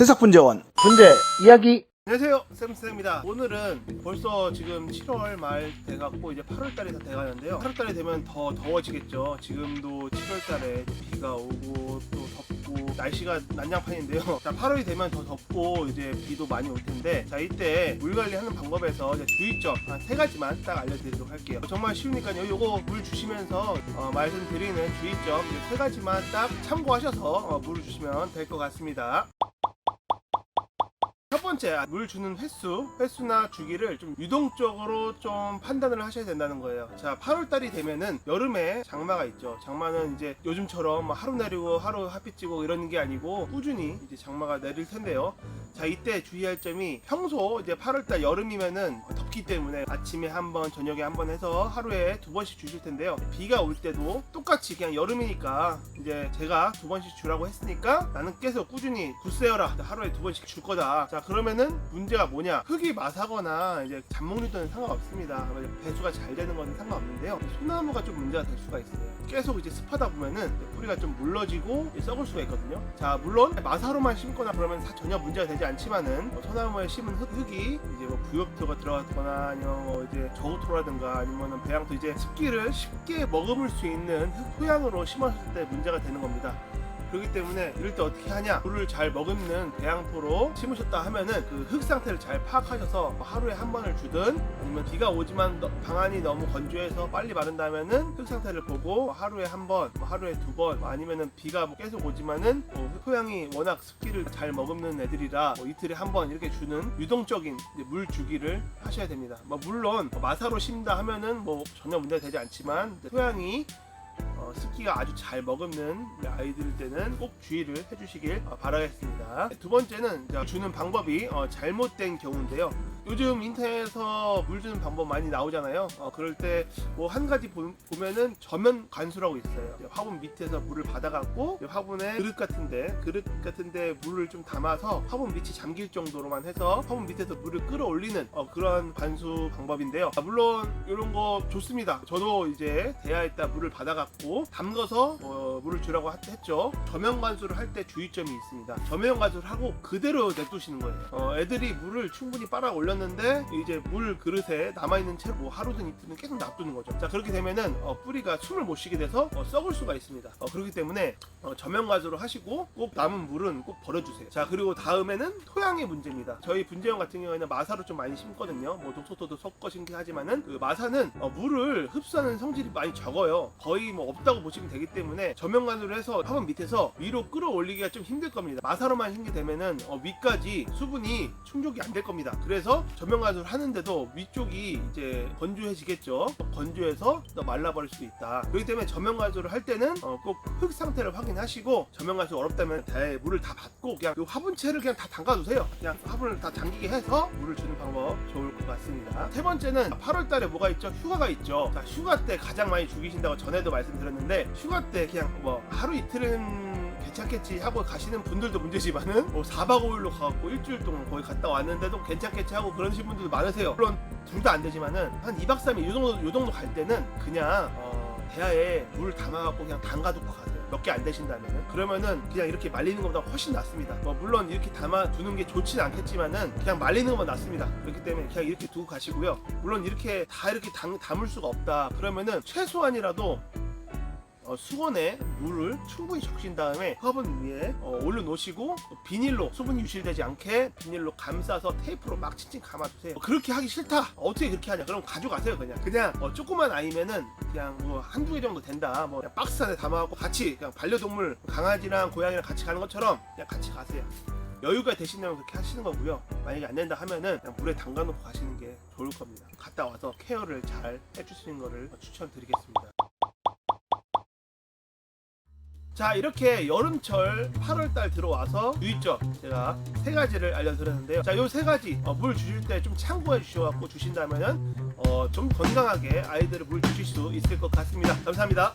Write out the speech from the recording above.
새싹분재원. 분재 이야기. 안녕하세요 쌤쌤입니다. 오늘은 벌써 지금 7월 말 돼갖고 이제 8월달이 다 돼가는데요. 8월달이 되면 더 더워지겠죠. 지금도 7월달에 비가 오고 또 덥고 날씨가 난장판인데요. 자 8월이 되면 더 덥고 이제 비도 많이 올 텐데 자 이때 물 관리하는 방법에서 이제 주의점 한 세 가지만 딱 알려드리도록 할게요. 정말 쉬우니까요. 요거 물 주시면서 어, 말씀드리는 주의점 이제 세 가지만 딱 참고하셔서 어, 물을 주시면 될 것 같습니다 첫 번째 물 주는 횟수 횟수나 주기를 좀 유동적으로 좀 판단을 하셔야 된다는 거예요. 자 8월달이 되면은 여름에 장마가 있죠. 장마는 이제 요즘처럼 뭐 하루 내리고 하루 핫빛 찌고 이러는 게 아니고 꾸준히 이제 장마가 내릴 텐데요 자 이때 주의할 점이 평소 이제 8월달 여름이면은 덥기 때문에 아침에 한번 저녁에 한번 해서 하루에 두 번씩 주실 텐데요. 비가 올 때도 똑같이 그냥 여름이니까 이제 제가 두 번씩 주라고 했으니까 나는 계속 꾸준히 굳세어라. 하루에 두 번씩 줄 거다. 자 그러면은 문제가 뭐냐? 흙이 마사거나 이제 잡목류도는 상관없습니다. 배수가 잘 되는 건 상관없는데요. 소나무가 좀 문제가 될 수가 있어요. 계속 이제 습하다 보면은 뿌리가 좀 물러지고 썩을 수가 있거든요. 자 물론 마사로만 심거나 그러면 사- 전혀 문제가 되지 않지만은 뭐 소나무에 심은 흙, 흙이 이제 뭐 부엽토가 들어갔거나 아니면 뭐 이제 저우토라든가 아니면은 배양토 이제 습기를 쉽게 머금을 수 있는 흙 토양으로 심었을 때 문제가 되는 겁니다 그렇기 때문에 이럴 때 어떻게 하냐 물을 잘 머금는 배양토로 심으셨다 하면은 그 흙 상태를 잘 파악하셔서 뭐 하루에 한 번을 주든 아니면 비가 오지만 너- 방안이 너무 건조해서 빨리 마른다면은 흙 상태를 보고 하루에 한 번, 뭐 하루에 두 번, 뭐 아니면은 비가 뭐 계속 오지만은 뭐흙 토양이 워낙 습기를 잘 머금는 애들이라 뭐 이틀에 한 번 이렇게 주는 유동적인 물 주기를 하셔야 됩니다. 뭐 물론 뭐 마사로 심다 하면은 뭐 전혀 문제가 되지 않지만 토양이 어, 습기가 아주 잘 머금는 아이들 때는 꼭 주의를 해주시길 어, 바라겠습니다. 두 번째는 주는 방법이 어, 잘못된 경우인데요. 요즘 인터넷에서 물 주는 방법 많이 나오잖아요. 어, 그럴 때 뭐 한 가지 보, 면은 저면 관수라고 있어요. 화분 밑에서 물을 받아갖고 화분에 그릇 같은데 그릇 같은데 물을 좀 담아서 화분 밑이 잠길 정도로만 해서 화분 밑에서 물을 끌어올리는 어, 그런 관수 방법인데요. 아, 물론 이런 거 좋습니다. 저도 이제 대야에다 물을 받아갖고 담가서 어, 물을 주라고 하- 했죠. 저면 관수를 할 때 주의점이 있습니다. 저면 관수를 하고 그대로 냅두시는 거예요. 어, 애들이 물을 충분히 빨아 올렸는데 이제 물 그릇에 남아있는 채로 뭐 하루 든 이틀은 계속 놔두는 거죠. 자 그렇게 되면은 어, 뿌리가 숨을 못 쉬게 돼서 어, 썩을 수가 있습니다. 어, 그렇기 때문에 어, 저면 관수로 하시고 꼭 남은 물은 꼭 버려주세요. 자 그리고 다음에는 토양의 문제입니다. 저희 분재형 같은 경우에는 마사로 좀 많이 심거든요. 뭐 독소토도 섞어 심긴 하지만은 그 마사는 어, 물을 흡수하는 성질이 많이 적어요. 거의 뭐 없다 고 보시면 되기 때문에 저면관으로 해서 화분 밑에서 위로 끌어올리기가 좀 힘들 겁니다. 마사로만 심게 되면은 어, 위까지 수분이 충족이 안 될 겁니다. 그래서 저면관수를 하는데도 위쪽이 이제 건조해지겠죠. 건조해서 또 말라버릴 수도 있다. 그렇기 때문에 저면관수를 할 때는 어, 꼭흙 상태를 확인하시고 저면관수 어렵다면 대 물을 다 받고 그냥 그 화분채를 그냥 다 담가두세요. 그냥 화분을 다 잠기게 해서 물을 주는 방법 좋을 것 같습니다. 세 번째는 8월 달에 뭐가 있죠? 휴가가 있죠. 자, 휴가 때 가장 많이 죽이신다고 전에도 말씀드렸는데 휴가 때 그냥 뭐 하루 이틀은 괜찮겠지 하고 가시는 분들도 문제지만은 뭐 4박 5일로 가갖고 일주일 동안 거기 갔다 왔는데도 괜찮겠지 하고 그러신 분들도 많으세요. 물론 둘 다 안 되지만은 한 2박 3일 요 정도 요 정도 갈 때는 그냥 어, 대야에 물 담아갖고 그냥 담가두고 가세요. 몇 개 안 되신다면은 그러면은 그냥 이렇게 말리는 것보다 훨씬 낫습니다. 뭐 물론 이렇게 담아 두는 게 좋진 않겠지만은 그냥 말리는 것만 낫습니다. 그렇기 때문에 그냥 이렇게 두고 가시고요. 물론 이렇게 다 이렇게 담, 담을 수가 없다. 그러면은 최소한이라도 어, 수건에 물을 충분히 적신 다음에 화분 위에 어, 올려놓으시고 비닐로 수분이 유실되지 않게 비닐로 감싸서 테이프로 막 칭칭 감아주세요. 어, 그렇게 하기 싫다. 어떻게 그렇게 하냐? 그럼 가져가세요 그냥. 그냥 어, 조그만 아이면은 그냥 뭐 한두 개 정도 된다. 뭐 박스 안에 담아갖고 같이 그냥 반려동물 강아지랑 고양이랑 같이 가는 것처럼 그냥 같이 가세요. 여유가 되신다면 그렇게 하시는 거고요. 만약에 안 된다 하면은 그냥 물에 담가놓고 가시는 게 좋을 겁니다. 갔다 와서 케어를 잘 해주시는 거를 추천드리겠습니다. 자 이렇게 여름철 8월달 들어와서 주의점 제가 세 가지를 알려드렸는데요. 자 요 세 가지 어, 물 주실 때 좀 참고해 주셔갖고 주신다면은 어, 좀 건강하게 아이들을 물 주실 수 있을 것 같습니다. 감사합니다